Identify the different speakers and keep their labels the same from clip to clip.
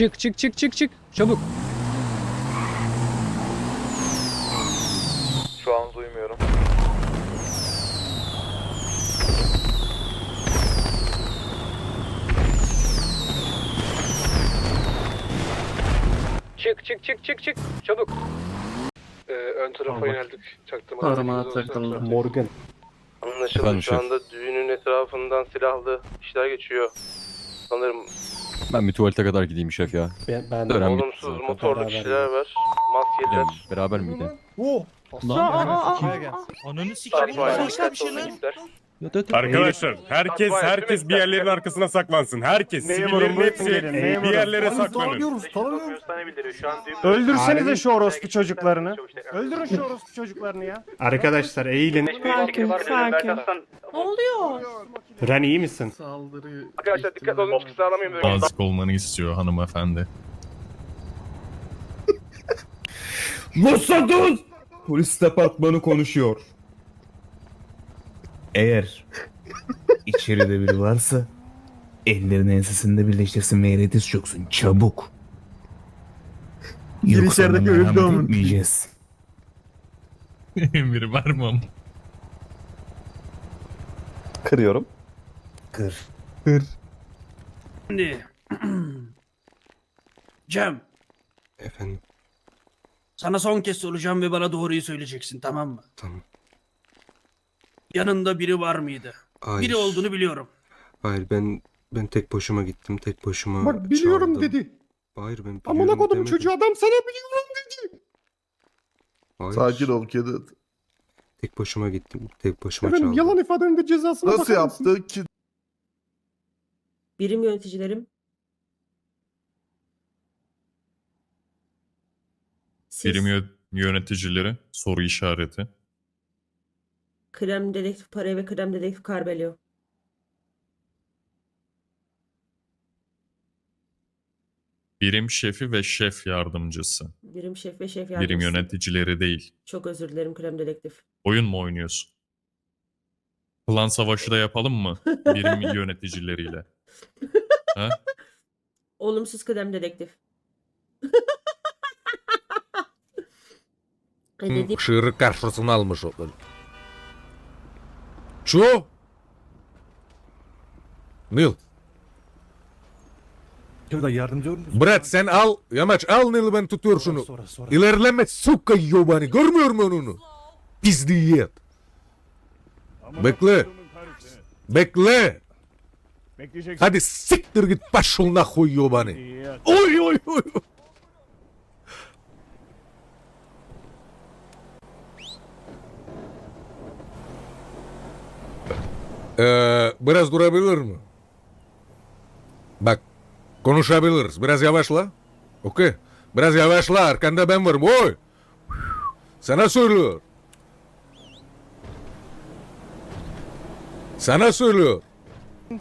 Speaker 1: Çık çık çık çık çık. Çabuk.
Speaker 2: Şu an duymuyorum.
Speaker 1: Çık çık çık çık çık. Çabuk.
Speaker 2: Ee, ön tarafa
Speaker 3: Tamam.
Speaker 2: yöneldik. Çaktırmadan.
Speaker 3: Parmağa
Speaker 2: bilginiz olsun.
Speaker 3: takıldı.
Speaker 4: Morgan.
Speaker 2: Anlaşıldı.
Speaker 5: Efendim
Speaker 2: Şu
Speaker 5: şef.
Speaker 2: anda düğünün etrafından silahlı işler geçiyor. Sanırım
Speaker 5: Ben bir tuvalete kadar gideyim şef ya.
Speaker 4: Ben, ben de.
Speaker 2: Olumsuz
Speaker 5: zaten.
Speaker 2: motorlu
Speaker 4: Beraber
Speaker 2: kişiler var.
Speaker 5: Gidelim, Beraber miydi?
Speaker 6: Ananı
Speaker 7: Arkadaşlar herkes herkes bir yerlerin arkasına saklansın. Herkes sivillerin hepsi bir yerlere saklanın.
Speaker 3: Öldürsenize şu orospu çocuklarını. Öldürün şu orospu çocuklarını ya. Arkadaşlar eğilin.
Speaker 8: Sakin, sakin. Ne oluyor?
Speaker 3: Ren iyi misin?
Speaker 2: Arkadaşlar dikkat olun çıkı sağlamayın. böyle.
Speaker 6: Nazik olmanı istiyor hanımefendi.
Speaker 9: Mossad'ın polis departmanı konuşuyor. Eğer içeride biri varsa ellerini ensesinde birleştirsin ve yere diz çöksün çabuk. Yoksa
Speaker 4: içerideki ölüm doğumun.
Speaker 9: etmeyeceğiz.
Speaker 6: Emir vermem.
Speaker 4: Kırıyorum.
Speaker 9: Kır.
Speaker 10: Şimdi Cem
Speaker 2: Efendim
Speaker 10: sana son kez soracağım ve bana doğruyu söyleyeceksin tamam mı?
Speaker 2: Tamam.
Speaker 10: Yanında biri var mıydı?
Speaker 2: hayır.
Speaker 10: Biri olduğunu biliyorum.
Speaker 2: Hayır ben ben tek başıma gittim. Tek başıma
Speaker 4: Bak biliyorum
Speaker 2: çaldım.
Speaker 4: dedi.
Speaker 2: Hayır ben biliyorum
Speaker 4: Amına kodum
Speaker 2: demedim.
Speaker 4: çocuğu adam sana biliyorum dedi.
Speaker 2: Hayır.
Speaker 11: Sakin ol kedi.
Speaker 2: Tek başıma gittim. Tek başıma
Speaker 4: Efendim
Speaker 2: çaldım.
Speaker 4: yalan ifadenin de cezasına
Speaker 11: Nasıl
Speaker 4: bakar mısın?
Speaker 11: yaptı ki?
Speaker 8: Birim yöneticilerim. Siz
Speaker 6: Birim yö- yöneticileri soru işareti.
Speaker 8: Krem Dedektif Pare ve Krem Dedektif Karbelio.
Speaker 6: Birim şefi ve şef yardımcısı.
Speaker 8: Birim şef ve şef
Speaker 6: Birim
Speaker 8: yardımcısı.
Speaker 6: yöneticileri değil.
Speaker 8: Çok özür dilerim Krem Dedektif.
Speaker 6: Oyun mu oynuyorsun? Plan savaşı da yapalım mı? Birim yöneticileriyle. Ha?
Speaker 8: Olumsuz Krem Dedektif. E dediğim
Speaker 9: Şiiri karşısına almış olur. Şu. Nil.
Speaker 4: Şurada yardımcı olur musun?
Speaker 9: Brat sen al. Yamaç al Nil ben tutuyor şunu.
Speaker 4: Sonra sonra.
Speaker 9: İlerleme suka yobani. Görmüyor musun onu? Pizdiyet. Bekle. Bekle.
Speaker 3: Bekleyeceksin.
Speaker 9: Hadi siktir git başına koy yobani. Oy oy oy. Ee, biraz durabilir mi? Bak konuşabiliriz. Biraz yavaşla. Okey. Biraz yavaşla. Arkanda ben varım. Oy. Sana söylüyor. Sana söylüyor.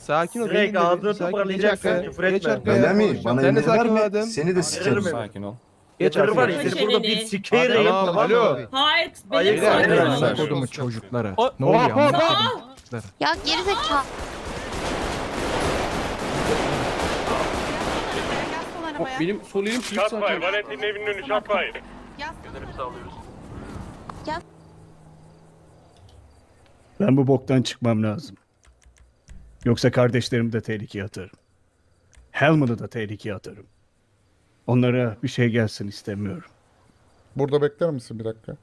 Speaker 3: Sakin ol.
Speaker 10: Direkt ağzını toparlayacaksın, küfür etme.
Speaker 11: Öyle mi? Bana
Speaker 3: Sen de sakin
Speaker 11: verme. Seni de sikerim.
Speaker 3: Sakin ol.
Speaker 10: Geç var ya
Speaker 8: Geç
Speaker 10: seni burada bir sikerim
Speaker 3: Tamam, alo.
Speaker 8: Hayır,
Speaker 10: Hayır,
Speaker 8: benim
Speaker 10: hayır, hayır.
Speaker 8: var.
Speaker 3: Kodumu
Speaker 4: çocuklara.
Speaker 3: Ne oluyor?
Speaker 8: Aa!
Speaker 12: Ya gerizekalı.
Speaker 3: Benim sol elim çift
Speaker 7: Şatfire, Valentin'in evinin önü Şatfire.
Speaker 3: Ben bu boktan çıkmam lazım. Yoksa kardeşlerimi de tehlikeye atarım. Helmut'u da tehlikeye atarım. Onlara bir şey gelsin istemiyorum.
Speaker 11: Burada bekler misin bir dakika?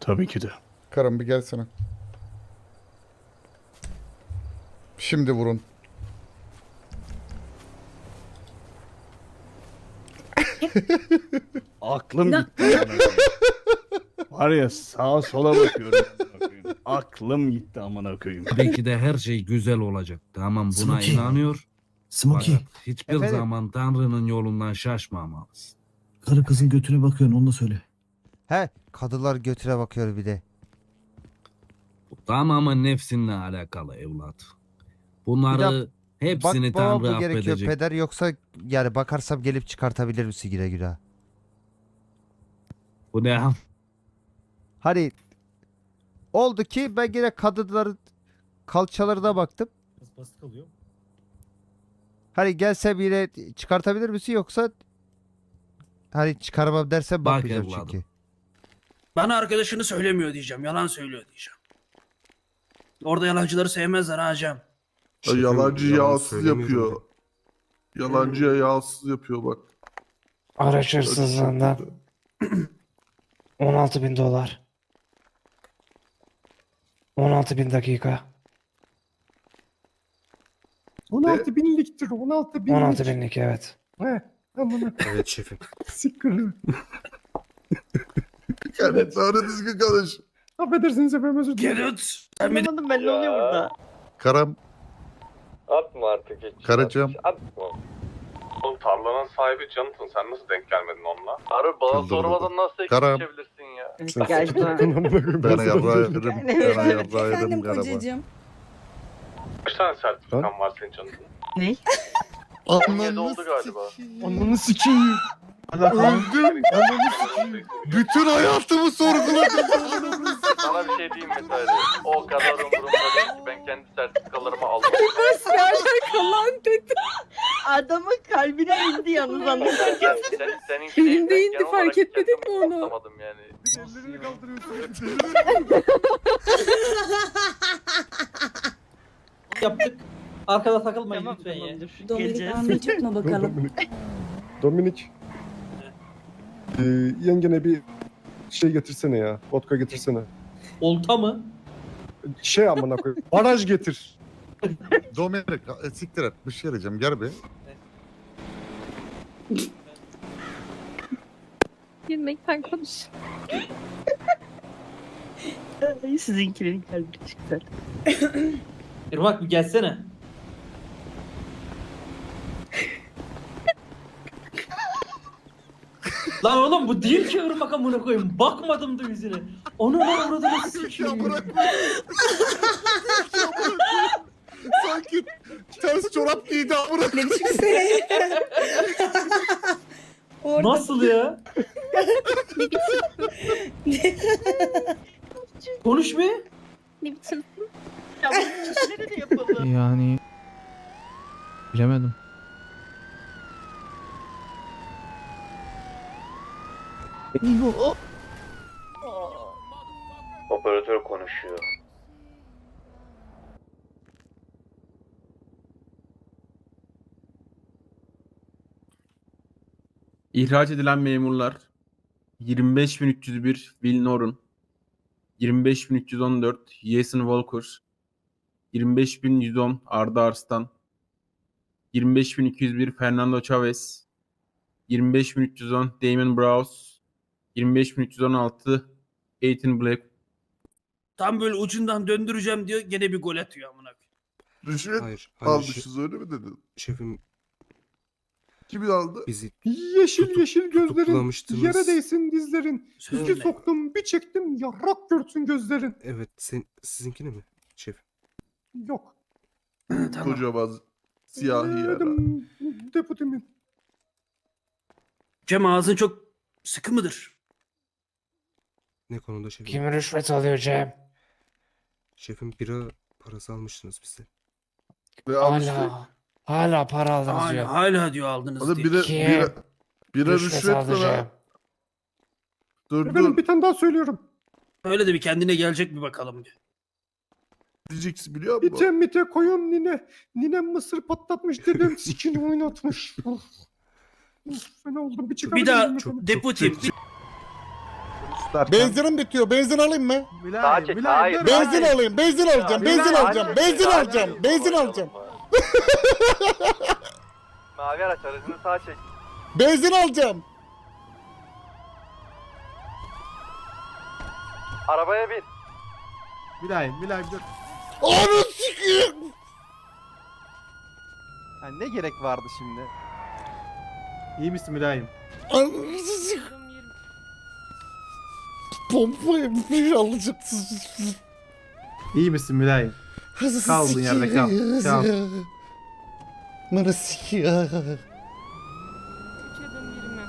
Speaker 3: Tabii ki de.
Speaker 11: Karım bir gelsene. Şimdi vurun.
Speaker 3: Aklım gitti. amına koyayım. Var ya sağa sola bakıyorum. Aklım gitti amına koyayım.
Speaker 9: Belki de her şey güzel olacak. Tamam buna
Speaker 4: Smokey.
Speaker 9: inanıyor.
Speaker 4: Smokey.
Speaker 9: Fakat hiçbir
Speaker 4: Efendim?
Speaker 9: zaman Tanrı'nın yolundan şaşmamalısın.
Speaker 4: Karı kızın götüne bakıyorsun onu da söyle.
Speaker 10: He kadılar götüre bakıyor bir de.
Speaker 9: Bu tamamen nefsinle alakalı evlat. Bunları hepsini Tanrı affedecek.
Speaker 10: peder yoksa yani bakarsam gelip çıkartabilir misin güle güle?
Speaker 9: Bu ne?
Speaker 10: Hani oldu ki ben yine kadınların kalçalarına baktım.
Speaker 13: Hani gelse bile çıkartabilir misin yoksa hani çıkarmam dersen
Speaker 14: Bak
Speaker 13: bakmayacağım
Speaker 14: evladım.
Speaker 13: çünkü.
Speaker 14: Bana arkadaşını söylemiyor diyeceğim. Yalan söylüyor diyeceğim. Orada yalancıları sevmezler hacım.
Speaker 4: Yalancı yağsız yapıyor. Yalancıya yağsız yapıyor bak.
Speaker 15: Araç hırsızlığından 16 bin dolar. 16 bin dakika.
Speaker 4: 16 binliktir 16 bin.
Speaker 15: 16 binlik evet.
Speaker 14: Evet şefim.
Speaker 4: Yani doğru düzgün konuş. Affedersiniz efendim özür
Speaker 14: Gerut. Sen bir
Speaker 16: Anlamadım ben ne oluyor burada?
Speaker 11: Karam
Speaker 7: Atma artık hiç.
Speaker 11: Karacığım.
Speaker 7: Atma.
Speaker 4: Oğlum tarlanın sahibi Jonathan sen nasıl denk gelmedin onunla?
Speaker 7: Abi bana
Speaker 11: Çıldırdı.
Speaker 7: sormadan nasıl
Speaker 11: Karam.
Speaker 7: geçebilirsin ya?
Speaker 11: ben yaprağı yedim. Ben yaprağı yedim
Speaker 17: Efendim
Speaker 11: galiba.
Speaker 17: kocacığım.
Speaker 4: Kaç tane sertifikan var senin Jonathan?
Speaker 7: 17 oldu galiba.
Speaker 18: Ananı sikeyim. Öldüm. Bütün hayatımı sorguladım.
Speaker 7: Sana bir şey diyeyim mi? O kadar umurumda değil ki ben kendi sertifikalarımı aldım.
Speaker 17: Kalan dedi.
Speaker 16: Adamın kalbine indi yalnız anladın.
Speaker 7: Sen, sen, seninki değil.
Speaker 17: Benim de
Speaker 7: ben
Speaker 17: indi,
Speaker 7: genel
Speaker 17: fark
Speaker 7: olarak
Speaker 17: etmedin
Speaker 7: kendimi
Speaker 17: mi onu?
Speaker 7: saptamadım yani.
Speaker 4: Ellerini kaldırıyorsun.
Speaker 13: Yaptık. Arkada takılmayın lütfen ya.
Speaker 17: Dominik anlayacak mı bakalım?
Speaker 4: Dominik. Ee, yengene bir şey getirsene ya. Vodka getirsene.
Speaker 13: Olta mı?
Speaker 4: Şey amına koyayım. Baraj getir.
Speaker 11: Dominik e, siktir et. Bir şey arayacağım. Gel bir.
Speaker 17: Gülmekten konuş.
Speaker 16: Sizinkilerin kalbine çıktı.
Speaker 13: Irmak bir gelsene. Lan oğlum bu değil ki ırmak amına koyayım. Bakmadım da yüzüne. Onu ben orada sikeyim.
Speaker 11: Sanki ters çorap giydi amına.
Speaker 17: Ne biçim şey? Orada
Speaker 13: Nasıl ya? Konuş be.
Speaker 17: ne biçim?
Speaker 16: Ya bu kişileri de yapalım.
Speaker 14: Yani bilemedim.
Speaker 7: Operatör konuşuyor.
Speaker 15: İhraç edilen memurlar 25301 Will Norton 25314 Jason Walker 25110 Arda Arslan 25201 Fernando Chavez 25310 Damon Browse 25316 Ethan Black
Speaker 14: Tam böyle ucundan döndüreceğim diyor gene bir gol atıyor amına koyayım.
Speaker 4: Rüşvet
Speaker 19: Hayır.
Speaker 4: almışız öyle mi dedin?
Speaker 19: Şefim
Speaker 4: Kimi aldı?
Speaker 19: bizi
Speaker 4: Yeşil
Speaker 19: Tutuk-
Speaker 4: yeşil gözlerin.
Speaker 19: tutuklamıştınız.
Speaker 4: Yere değsin dizlerin.
Speaker 14: Söyle.
Speaker 4: soktum bir çektim yarrak görsün gözlerin.
Speaker 19: evet sen sizinkine mi şef?
Speaker 4: Yok.
Speaker 14: tamam.
Speaker 4: Kocaman siyahi yara. Deputimin.
Speaker 14: Cem ağzın çok sıkı mıdır?
Speaker 19: Ne konuda şefim?
Speaker 15: Kim rüşvet alıyor Cem?
Speaker 19: Şefim bira parası almıştınız bizde.
Speaker 4: Ve almıştı.
Speaker 15: Hala, hala para aldınız diyor.
Speaker 14: Hala, hala diyor aldınız
Speaker 4: Oğlum
Speaker 14: diye.
Speaker 4: bira,
Speaker 15: Kim?
Speaker 4: bira, bira
Speaker 15: Rüşvet
Speaker 4: rüşvet
Speaker 15: aldı
Speaker 4: lan?
Speaker 15: Cem.
Speaker 4: Dur dur. bir tane daha söylüyorum.
Speaker 14: Öyle de bir kendine gelecek bir bakalım. bir.
Speaker 4: Diyeceksin biliyor musun? İte mite koyun nine. Ninem mısır patlatmış dedem sikini oynatmış. Of. Of, Fena oldum bir çıkar.
Speaker 14: Bir daha
Speaker 19: Çok-
Speaker 14: deputim.
Speaker 11: Benzinim bitiyor. Benzin alayım mı?
Speaker 7: Sağa çek. Hayır.
Speaker 11: Benzin
Speaker 7: hayır.
Speaker 11: alayım. Benzin alacağım. Benzin alacağım.
Speaker 7: hayır,
Speaker 11: Benzin
Speaker 7: hayır,
Speaker 11: alacağım. Benzin alacağım.
Speaker 7: Mavi araç aracını sağa çek.
Speaker 11: Benzin alacağım.
Speaker 7: Arabaya bin.
Speaker 13: Mülayim, mülayim dur.
Speaker 11: Onu sikeyim.
Speaker 13: ne gerek vardı şimdi? İyi misin mülayim?
Speaker 11: Ananı sikeyim. Pompayı bir alacaksın.
Speaker 13: İyi misin mülayim? Kaldığın yerde kal. Kal.
Speaker 11: Bana.
Speaker 17: Türkiye'den birimi.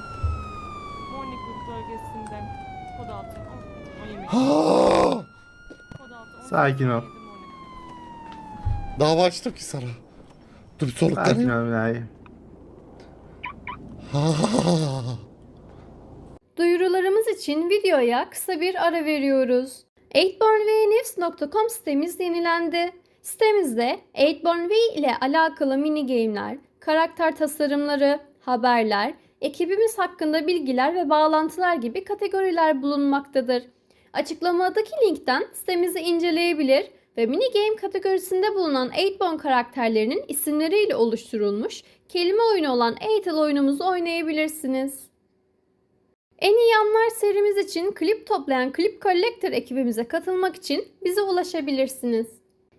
Speaker 17: Kod altı. Kod altı. on
Speaker 13: Sakin ol.
Speaker 17: sekiz, yedi Morningwood.
Speaker 11: Dava açtım ki sana. Dur soluklanayım.
Speaker 20: Duyurularımız için videoya kısa bir ara veriyoruz. 8bornvnews.com sitemiz yenilendi. Sitemizde 8bornv ile alakalı mini game'ler, karakter tasarımları, haberler, ekibimiz hakkında bilgiler ve bağlantılar gibi kategoriler bulunmaktadır. Açıklamadaki linkten sitemizi inceleyebilir ve mini game kategorisinde bulunan 8born karakterlerinin isimleriyle oluşturulmuş kelime oyunu olan 8 oyunumuzu oynayabilirsiniz. En iyi anlar serimiz için klip toplayan Clip Collector ekibimize katılmak için bize ulaşabilirsiniz.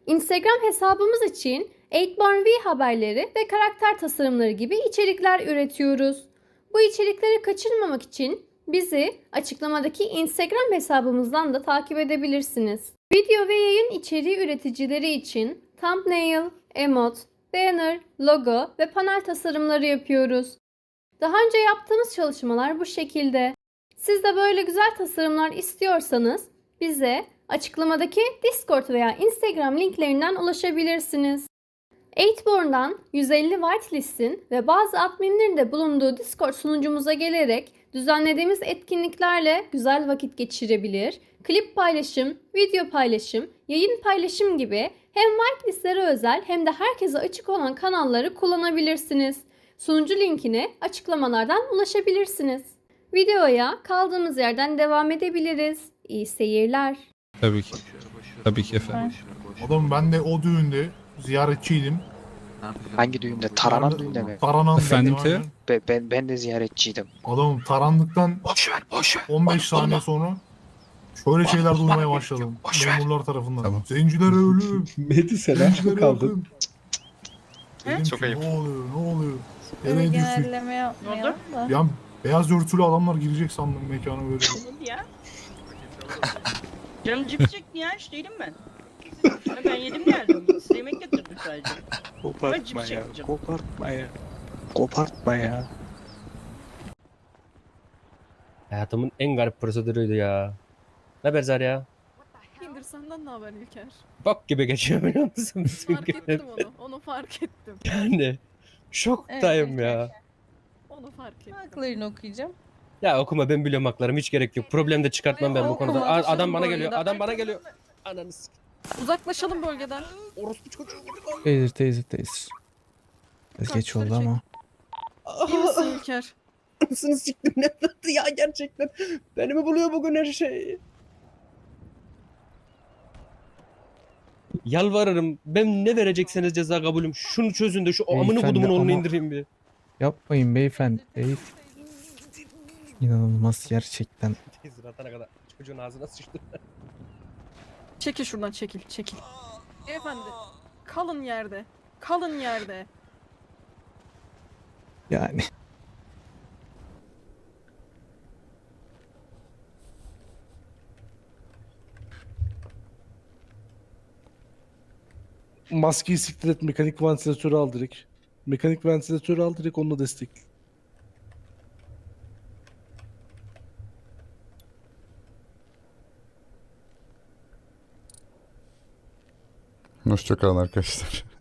Speaker 20: Instagram hesabımız için 8bornV haberleri ve karakter tasarımları gibi içerikler üretiyoruz. Bu içerikleri kaçırmamak için bizi açıklamadaki Instagram hesabımızdan da takip edebilirsiniz. Video ve yayın içeriği üreticileri için thumbnail, emot, banner, logo ve panel tasarımları yapıyoruz. Daha önce yaptığımız çalışmalar bu şekilde. Siz de böyle güzel tasarımlar istiyorsanız bize açıklamadaki Discord veya Instagram linklerinden ulaşabilirsiniz. 8born'dan 150 whitelist'in ve bazı adminlerin de bulunduğu Discord sunucumuza gelerek düzenlediğimiz etkinliklerle güzel vakit geçirebilir, klip paylaşım, video paylaşım, yayın paylaşım gibi hem whitelistlere özel hem de herkese açık olan kanalları kullanabilirsiniz. Sunucu linkine açıklamalardan ulaşabilirsiniz. Videoya kaldığımız yerden devam edebiliriz. İyi seyirler.
Speaker 6: Tabii ki. Tabii ki efendim.
Speaker 4: Oğlum ben de o düğünde ziyaretçiydim.
Speaker 8: Hangi düğünde? Taranan düğünde mi?
Speaker 4: Taranan
Speaker 6: Efendim
Speaker 4: aynen.
Speaker 6: Teo?
Speaker 8: ben, ben de ziyaretçiydim.
Speaker 4: Oğlum tarandıktan
Speaker 8: Boş ver, boş ver.
Speaker 4: 15 saniye sonra şöyle şeyler duymaya başladım.
Speaker 8: Boş ver.
Speaker 4: Memurlar tarafından.
Speaker 6: Tamam.
Speaker 4: Zencilere ölüm.
Speaker 12: Medi
Speaker 4: Zencilere kaldın. Dedim
Speaker 7: Çok
Speaker 4: ki,
Speaker 7: ayıp.
Speaker 4: Ne oluyor ne oluyor? Eve düştük.
Speaker 21: yapmayalım da.
Speaker 4: Ya beyaz örtülü adamlar girecek sandım mekana böyle.
Speaker 21: Hadi ya. Canım cips çekti ya hiç değilim ben. Ya Ben yedim geldim. Size yemek getirdim sadece. Ben cips çekeceğim.
Speaker 8: Kopartma ya. Kopartma ya.
Speaker 1: Hayatımın en garip prosedürüydü ya. Ne haber Zar ya?
Speaker 20: İyidir senden ne haber İlker?
Speaker 1: Bok gibi geçiyor biliyor musun? bütün
Speaker 20: Fark ettim onu. Onu fark ettim.
Speaker 1: Yani şoktayım ya.
Speaker 20: Onu fark ettim.
Speaker 21: Haklarını okuyacağım.
Speaker 1: Ya okuma ben biliyorum haklarım hiç gerek yok. Problem de çıkartmam ben bu
Speaker 20: Okuma,
Speaker 1: konuda. A- adam bana
Speaker 20: bu
Speaker 1: geliyor.
Speaker 20: arada.
Speaker 1: Adam bana geliyor. Ananı
Speaker 20: Uzaklaşalım bölgeden.
Speaker 1: Orospu çocuğu.
Speaker 19: Teyze teyze teyze.
Speaker 20: Biraz geç oldu ama. İyi misin İlker?
Speaker 1: Anasını siktim ne yaptı ya gerçekten. Beni mi buluyor bugün her şey? Yalvarırım. Ben ne verecekseniz ceza kabulüm. Şunu çözün de şu amını
Speaker 19: Beyefendi
Speaker 1: kodumun oğlunu
Speaker 19: ama-
Speaker 1: indireyim bir.
Speaker 19: Yapmayın beyefendi. Beyef... İnanılmaz gerçekten.
Speaker 1: Teyze atana kadar çocuğun ağzına sıçtı.
Speaker 20: Çekil şuradan çekil çekil. Efendi kalın yerde. Kalın yerde.
Speaker 19: Yani.
Speaker 4: Maskeyi siktir et mekanik vantilatörü al direkt. Mekanik vantilatörü al direkt onunla destek.
Speaker 11: Hoşçakalın arkadaşlar.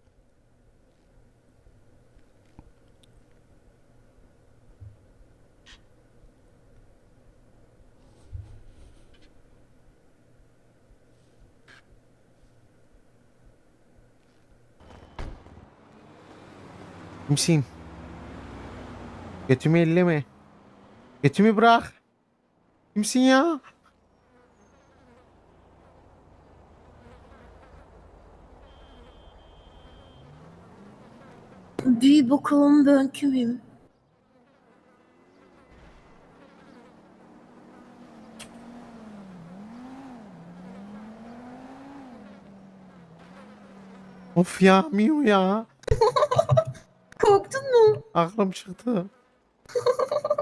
Speaker 4: Kimsin? Götümü elleme. Götümü bırak. Kimsin ya?
Speaker 21: Büyü bakalım ben kimim?
Speaker 4: Of ya Miu ya. Aklım çıktı.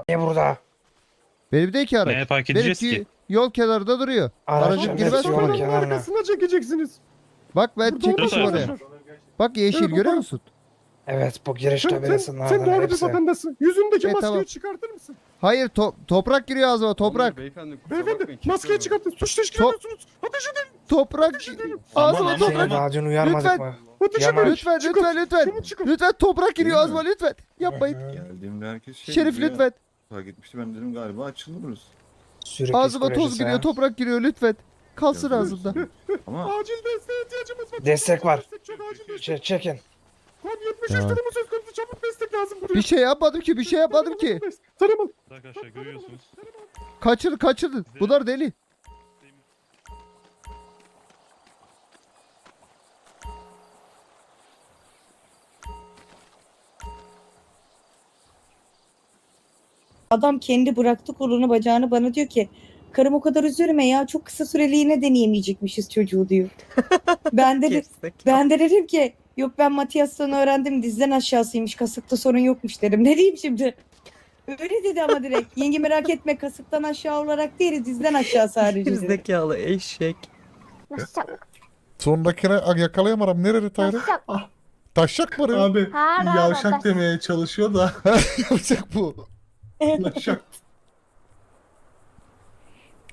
Speaker 22: Ne burada?
Speaker 4: Benimdeki araç.
Speaker 6: Neye fark edeceğiz
Speaker 4: Benimki
Speaker 6: ki?
Speaker 4: yol kenarında duruyor. Aracın girmez mi oraya?
Speaker 22: kenarına.
Speaker 4: çekeceksiniz. Bak ben çekmişim oraya. Bak yeşil görüyor musun?
Speaker 22: Evet bu giriş tabelasının
Speaker 4: Sen
Speaker 22: ardından
Speaker 4: doğru bir
Speaker 22: hepsi.
Speaker 4: vatandaşsın. Yüzündeki maskeyi çıkartır mısın? Hayır to- toprak giriyor ağzıma toprak.
Speaker 11: Beyefendi,
Speaker 4: Beyefendi maskeyi çıkartın. Suç teşkil
Speaker 11: Top-
Speaker 4: ediyorsunuz. Ateş edin. Toprak
Speaker 11: Aman,
Speaker 4: ağzıma
Speaker 11: aman,
Speaker 4: toprak.
Speaker 22: Senin daha dün uyarmadık
Speaker 4: Lütfen.
Speaker 22: mı?
Speaker 3: Yamaç.
Speaker 10: Lütfen
Speaker 23: Çıkın.
Speaker 10: lütfen lütfen.
Speaker 23: Çabuk çıkın.
Speaker 10: Lütfen toprak giriyor Azma lütfen. Yapmayın.
Speaker 11: Geldiğimde herkes şey
Speaker 10: Şerif lütfen.
Speaker 11: Fark etmişti ben dedim galiba açıldı burası.
Speaker 3: Sürü
Speaker 10: Ağzıma toz
Speaker 3: psikolojisi
Speaker 10: giriyor
Speaker 3: ha.
Speaker 10: toprak giriyor lütfen. Kalsın
Speaker 11: Ya,
Speaker 10: ağzımda.
Speaker 11: Ama
Speaker 23: Acil desteğe ihtiyacımız var.
Speaker 3: Destek var.
Speaker 23: Destek çok acil destek.
Speaker 3: Ç- çekin.
Speaker 23: Kon 73 durumu söz konusu çabuk destek lazım buraya.
Speaker 10: Bir şey yapmadım ki bir şey yapmadım ki.
Speaker 23: Tarama.
Speaker 4: Arkadaşlar görüyorsunuz.
Speaker 10: Kaçırın kaçırın. Bunlar deli.
Speaker 21: Adam kendi bıraktı kolunu bacağını bana diyor ki karım o kadar üzülme ya çok kısa süreliğine deneyemeyecekmişiz çocuğu diyor. ben de ben de dedim ki yok ben Matias'tan öğrendim dizden aşağısıymış kasıkta sorun yokmuş dedim. Ne diyeyim şimdi? Öyle dedi ama direkt. Yenge merak etme kasıktan aşağı olarak değil dizden aşağı sadece dedi.
Speaker 8: Zekalı eşek.
Speaker 11: sondakine yakalayamadım. Nerede Tayyip? Taşak mı?
Speaker 23: Abi yavşak demeye çalışıyor da.
Speaker 11: Yapacak bu.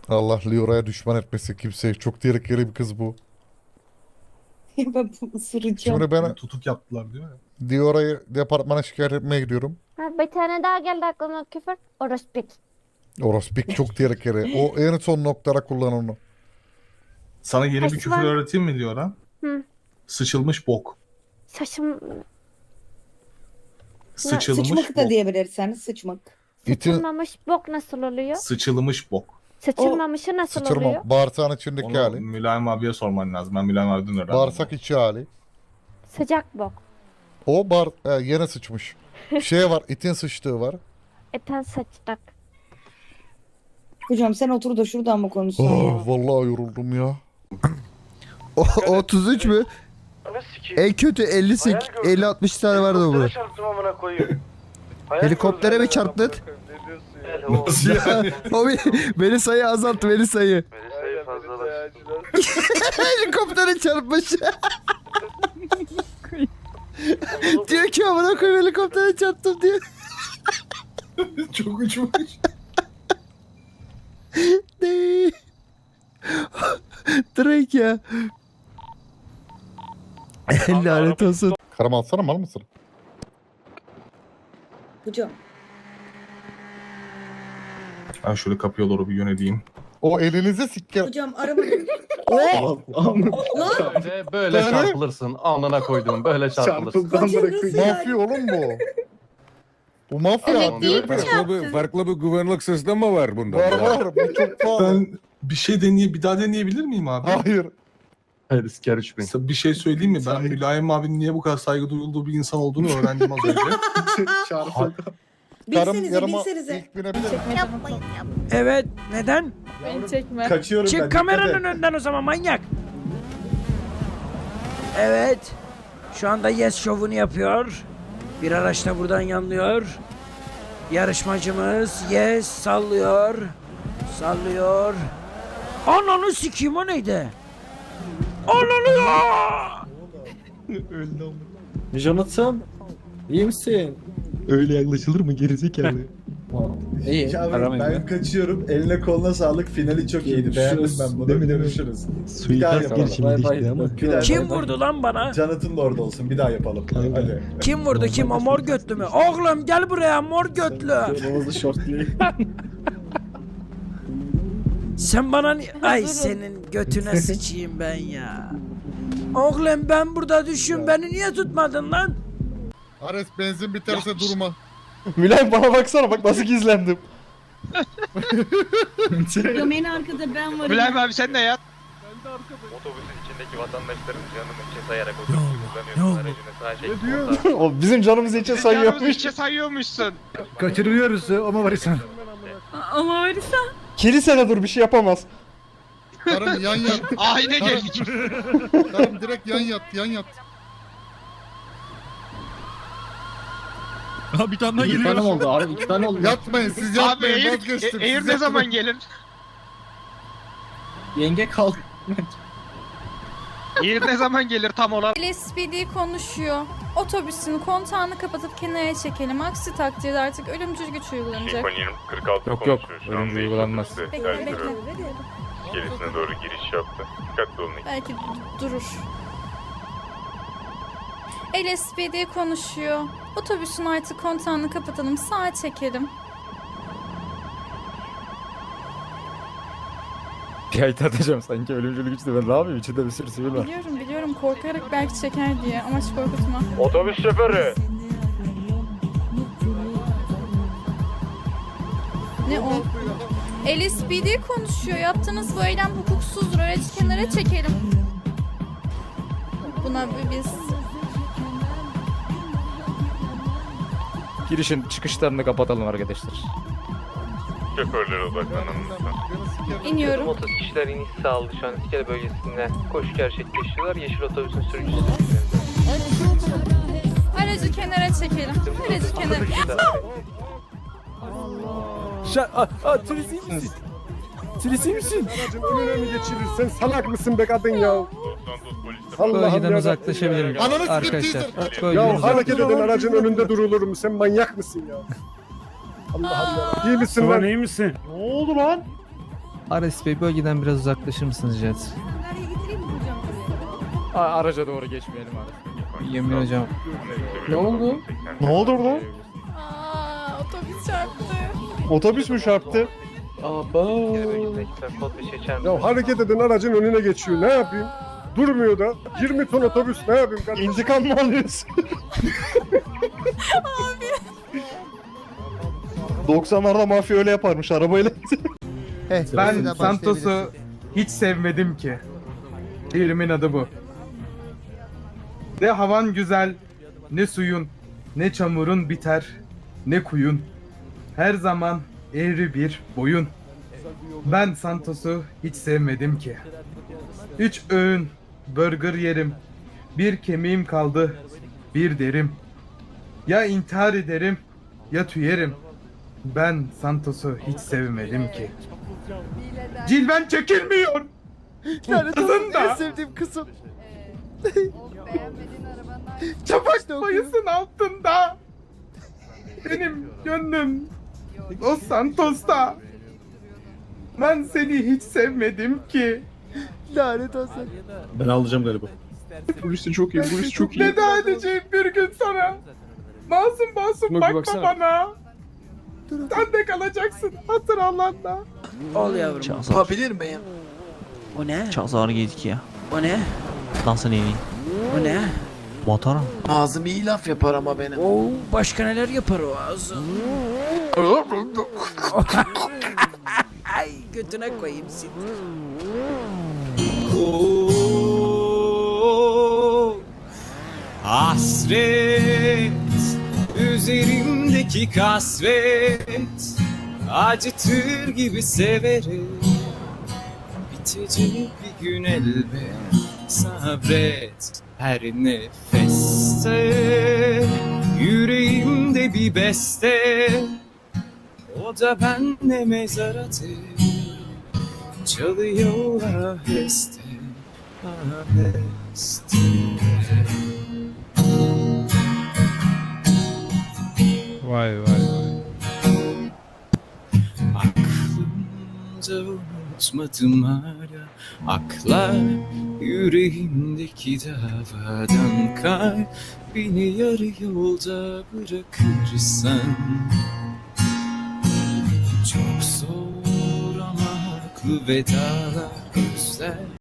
Speaker 11: Allah Liora'ya düşman etmesi kimseyi. Çok tehlikeli bir kız bu.
Speaker 21: ben bu ısıracağım.
Speaker 11: Şimdi ben
Speaker 23: Tutuk yaptılar değil mi?
Speaker 11: Liora'yı departmana şikayet etmeye gidiyorum.
Speaker 24: Bir tane daha geldi aklıma küfür. Orospik.
Speaker 11: Orospik çok tehlikeli. O en son noktada kullan onu.
Speaker 23: Sana yeni bir küfür
Speaker 24: Osman.
Speaker 23: öğreteyim mi diyor ha?
Speaker 24: Hı.
Speaker 23: Sıçılmış bok.
Speaker 24: Saçım
Speaker 23: Sıçılmış
Speaker 21: Sıçmak da
Speaker 23: bok.
Speaker 21: diyebilirsen sıçmak.
Speaker 24: Sıçılmamış bok nasıl oluyor?
Speaker 23: Sıçılmış bok.
Speaker 24: Sıçılmamışı nasıl oluyor?
Speaker 11: sıçırma. Bağırsağın içindeki
Speaker 23: Onu
Speaker 11: hali.
Speaker 23: Mülayim abiye sorman lazım. Ben Mülayim abiden öğrendim.
Speaker 11: Bağırsak içi hali.
Speaker 24: Sıcak bok.
Speaker 11: O bar e, yine sıçmış. Şey var, itin sıçtığı var.
Speaker 24: Eten saçtak.
Speaker 21: Hocam sen otur da şuradan mı konuşsan ya?
Speaker 11: Oh, vallahi yoruldum ya.
Speaker 10: O, 33 mü? En kötü 58 50 60 tane vardı bu.
Speaker 7: çarptım amına koyayım.
Speaker 10: Helikoptere mi çarptın?
Speaker 23: Nasıl yani?
Speaker 10: O bir- beni sayı azalttı beni sayı.
Speaker 7: Sayı fazlalaştı.
Speaker 10: Helikoptere çarpmış. diyor ki amına koyayım helikoptere çarptım diyor.
Speaker 23: Çok uçmuş.
Speaker 10: Ne? Drake ya. Lanet olsun.
Speaker 11: Karım alsana mal mısın?
Speaker 21: Hocam.
Speaker 23: Ben şöyle kapıya doğru bir yöneleyim.
Speaker 11: O elinize sikker.
Speaker 21: Hocam araba...
Speaker 7: Böyle
Speaker 11: Yani-
Speaker 7: çarpılırsın. Alnına koydum. Böyle çarpılırsın.
Speaker 21: Yani?
Speaker 11: Mafya oğlum bu. Bu mafya.
Speaker 9: farklı, bir, farklı bir güvenlik sistemi var bunda.
Speaker 11: Var var. Bu çok pahalı.
Speaker 23: Ben bir şey deneye bir daha deneyebilir miyim abi?
Speaker 11: Hayır.
Speaker 7: Hayır isker 3000.
Speaker 23: Size bir şey söyleyeyim mi? Ben Mülayim abinin niye bu kadar saygı duyulduğu bir insan olduğunu öğrendim az önce. Ha-
Speaker 11: Karım
Speaker 21: Bilsenize
Speaker 11: yarıma
Speaker 21: bilsenize.
Speaker 11: ilk binebilir.
Speaker 8: Evet neden?
Speaker 21: Beni çekme.
Speaker 23: Kaçıyorum
Speaker 8: Çık kameranın önünden o zaman manyak. Evet. Şu anda Yes şovunu yapıyor. Bir araç da buradan yanlıyor. Yarışmacımız Yes sallıyor. Sallıyor. Ananı sikeyim o neydi? Ananı ya!
Speaker 3: Jonathan. iyi misin?
Speaker 25: Öyle yaklaşılır mı gerizekalı?
Speaker 3: İyi.
Speaker 23: ben kaçıyorum. Eline koluna sağlık. Finali çok iyiydi. Beğendim ben bunu.
Speaker 25: Değil mi, değil mi?
Speaker 23: Görüşürüz.
Speaker 25: Suikast
Speaker 23: yapalım.
Speaker 25: girişimiydi ama.
Speaker 23: Bir daha
Speaker 8: Kim vurdu lan bana?
Speaker 23: Jonathan da orada olsun. Bir daha yapalım.
Speaker 25: Kanka.
Speaker 23: Hadi.
Speaker 8: Kim vurdu kim? O mor götlü mü? Oğlum gel buraya mor götlü. Sen bana ni- Ay senin götüne sıçayım ben ya. Oğlum ben burada düşün beni niye tutmadın lan?
Speaker 11: Ares benzin biterse durma.
Speaker 3: Mülayim bana baksana bak nasıl gizlendim.
Speaker 21: Hocam en arkada ben varım.
Speaker 8: abi sen de yat.
Speaker 7: Otobüsün içindeki vatandaşların canını içe sayarak otobüsü kullanıyorsun. Aracını sağa çek.
Speaker 3: o bizim canımız için sayıyormuş.
Speaker 8: sayıyormuşsun.
Speaker 25: Kaçırıyoruz ama var sen.
Speaker 21: Ama varsa.
Speaker 3: Kilisede dur bir şey yapamaz.
Speaker 11: Karım yan yat.
Speaker 8: Ahine
Speaker 11: geldik. Karım direkt yan yat, yan yat.
Speaker 4: Ha bir tane daha
Speaker 3: İki
Speaker 4: geliyor.
Speaker 3: tane oldu abi iki tane oldu.
Speaker 11: Yatmayın siz yatmayın vazgeçtim. siz yatmayın.
Speaker 8: gelir?
Speaker 3: Yenge kal.
Speaker 8: Eğir ne zaman gelir tam olarak?
Speaker 24: LSPD konuşuyor. Otobüsün kontağını kapatıp kenara çekelim. Aksi takdirde artık ölümcül güç uygulanacak.
Speaker 7: 46
Speaker 3: Yok, yok. Ölümcül uygulanmaz.
Speaker 24: Bekle bekle.
Speaker 7: İskelesine doğru giriş yaptı. Dikkatli olun.
Speaker 24: Belki du- durur. LSPD konuşuyor. Otobüsün artık kontağını kapatalım. Sağa çekelim.
Speaker 22: Bir ay atacağım sanki ölümcül güçlü ben ne yapayım içinde bir sürü sivil var.
Speaker 24: Biliyorum biliyorum korkarak belki çeker diye. Amaç korkutma.
Speaker 11: Otobüs şoförü.
Speaker 24: Ne o? LSPD konuşuyor. Yaptığınız bu eylem hukuksuzdur. Aracı kenara çekelim. Buna bir biz
Speaker 22: Girişin çıkışlarını kapatalım arkadaşlar.
Speaker 11: Şoförlere odaklanın lütfen.
Speaker 24: iniyorum.
Speaker 11: kişiler iniş sağladı şu an iskele bölgesinde. Koşu gerçekleştiriyorlar. Yeşil otobüsün sürücüsü.
Speaker 24: Aracı kenara çekelim. Aracı kenara.
Speaker 26: Aracın önüne mi geçirirsen salak mısın be kadın ya? Allah'ım ya.
Speaker 27: Ananı arkadaşlar.
Speaker 26: Ya hareket eden aracın önünde durulur mu? Sen manyak mısın ya? Allah'ım ya. İyi misin lan?
Speaker 28: iyi misin?
Speaker 22: Ne oldu lan?
Speaker 12: Ares Bey bölgeden biraz uzaklaşır mısınız rica
Speaker 22: araca doğru geçmeyelim abi.
Speaker 12: Yemin hocam.
Speaker 22: Ne oldu? Ne oldu burada?
Speaker 24: Aa, otobüs çarptı.
Speaker 22: Otobüs mü çarptı?
Speaker 26: Ya hareket eden aracın önüne geçiyor. Ne yapayım? Durmuyor da. 20 ton otobüs ne yapayım kardeşim?
Speaker 22: İntikam mı alıyorsun? Abi. 90'larda mafya öyle yaparmış arabayla.
Speaker 10: Ben Santos'u
Speaker 22: hiç sevmedim ki. Şehrimin adı bu. Ne havan güzel, ne suyun, ne çamurun biter, ne kuyun. Her zaman eğri bir boyun. Ben Santos'u hiç sevmedim ki. Üç öğün burger yerim. Bir kemiğim kaldı, bir derim. Ya intihar ederim, ya tüyerim. Ben Santos'u hiç sevmedim ki. Cilven çekilmiyor. Kızın da.
Speaker 10: sevdiğim kısım.
Speaker 22: Çapak bayısın altında. Benim gönlüm Los Santos'ta. Ben seni hiç sevmedim ki.
Speaker 10: Lanet olsun.
Speaker 26: Ben alacağım galiba.
Speaker 22: Polisi çok iyi, polis çok
Speaker 29: Veda edeceğim bir gün sana. Masum masum
Speaker 26: bir
Speaker 29: bakma
Speaker 26: baksana.
Speaker 29: bana. Sen de kalacaksın hatır Allah'la.
Speaker 8: Ol yavrum.
Speaker 27: Yapabilir miyim?
Speaker 8: O ne?
Speaker 12: Çok zor gittik ya.
Speaker 8: O ne?
Speaker 12: Nasıl iyi?
Speaker 8: O ne?
Speaker 12: Motor
Speaker 27: Ağzım iyi laf yapar ama benim.
Speaker 8: Oo, başka neler yapar o ağzı? Ay götüne koyayım seni.
Speaker 12: Hasret Üzerimdeki kasvet. Acıtır gibi severim. Bitecek bir gün elbet. Sabret her nefeste. Yüreğimde bir beste. O da benle mezaradır Çalıyor aheste Aheste
Speaker 29: Vay vay vay.
Speaker 12: Aklımda unutmadım hala Akla yüreğimdeki davadan kay Beni yarı yolda bırakırsan Haklı vedalar gözler